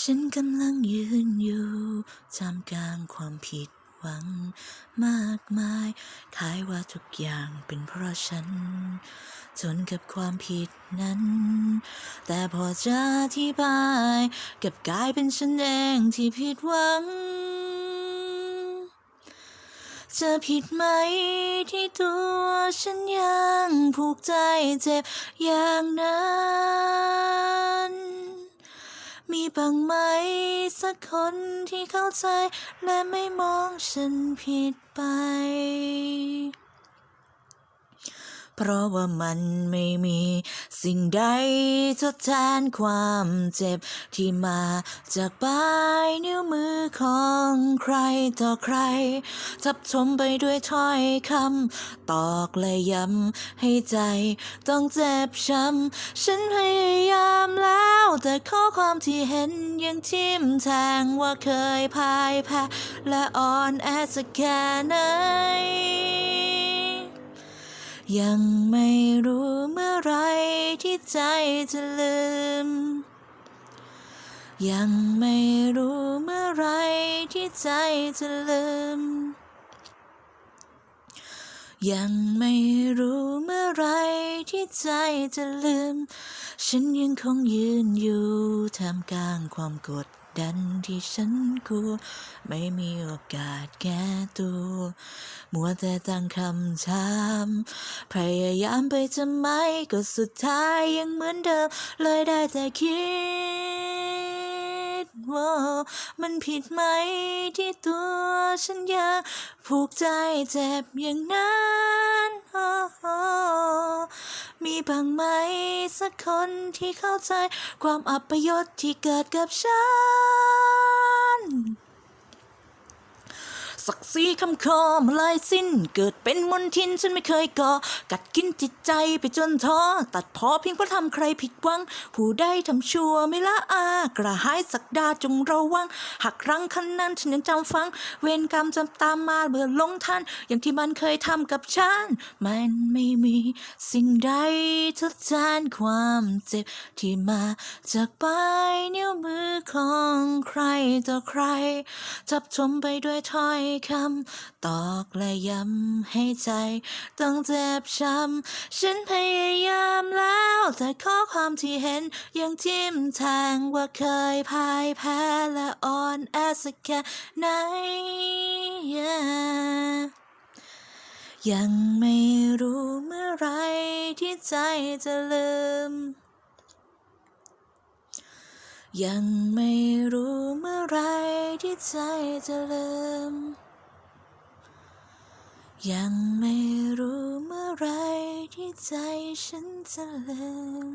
ฉันกำลังยืนอยู่ท่ามกลางความผิดหวังมากมายคล้ายว่าทุกอย่างเป็นเพราะฉัน จนกับความผิดนั้น แต่พอจะอธิบายกับกลายเป็นฉันเองที่ผิดหวัง จะผิดไหมที่ตัวฉันยังผูกใจเจ็บอย่างนั้น บ้างไหม สักคนที่เข้าใจ และไม่มองฉันผิดไป เพราะว่ามันไม่มีสิ่งใดทดแทนความเจ็บที่มาจากปลายนิ้วม ของใครต่อใคร ทับถมไปด้วยถ้อยคำตอกและย้ำให้ใจ ต้องเจ็บช้ำฉันพยายามแล้ว แต่ข้อความที่เห็นยังทิ่มแทงว่าเคยพ่ายแพ้ และอ่อนแอสักแค่ไหนยังไม่รู้เมื่อไรที่ใจจะลืม ยังไม่รู้เมื่อไรที่ใจจะลืม ยังไม่รู้เมื่อไรที่ใจจะลืม ฉันยังคงยืนอยู่ท่ามกลางความกดดันที่ฉันกลัว ไม่มีโอกาสแก้ตัว มัวแต่ตั้งคำถามพยายามไปทำไมก็สุดท้ายยังเหมือนเดิม เลยได้แต่คิด ว่ามันผิดไหมที่ตัวฉันยังผูกใจเจ็บอย่างนั้นโอ้โอ้มีบ้างไหมสักคนที่เข้าใจความอัปยศที่เกิดกับฉัน ศักดิ์ศรีคำคอมาลายสิ้น เกิดเป็นมนทินฉันไม่เคยก่อ กัดกินจิตใจไปจนท้อ ตัดพอเพียงเพราะทำใครผิดหวัง ผู้ใดทำชั่วไม่ละอา กระหายสักดาจงระวัง หักรั้งคันนั้นฉันยังจำฟัง เวรกรรมจำตามมาเบื่อลงทัน อย่างที่มันเคยทำกับฉัน มันไม่มีสิ่งใดทดแทนความเจ็บที่มาจากปลายนิ้วมือของใครต่อใครทับถมไปด้วยถ้อยคำตอกและย้ำให้ใจ ต้องเจ็บช้ำฉันพยายามแล้ว แต่ข้อความที่เห็นยังทิ่มแทงว่าเคยพ่ายแพ้และอ่อนแอสักแค่ไหน Yeah ยังไม่รู้เมื่อไรที่ใจจะลืม ยังไม่รู้เมื่อไรที่ใจจะลืม ยังไม่รู้เมื่อไรที่ใจฉันจะลืม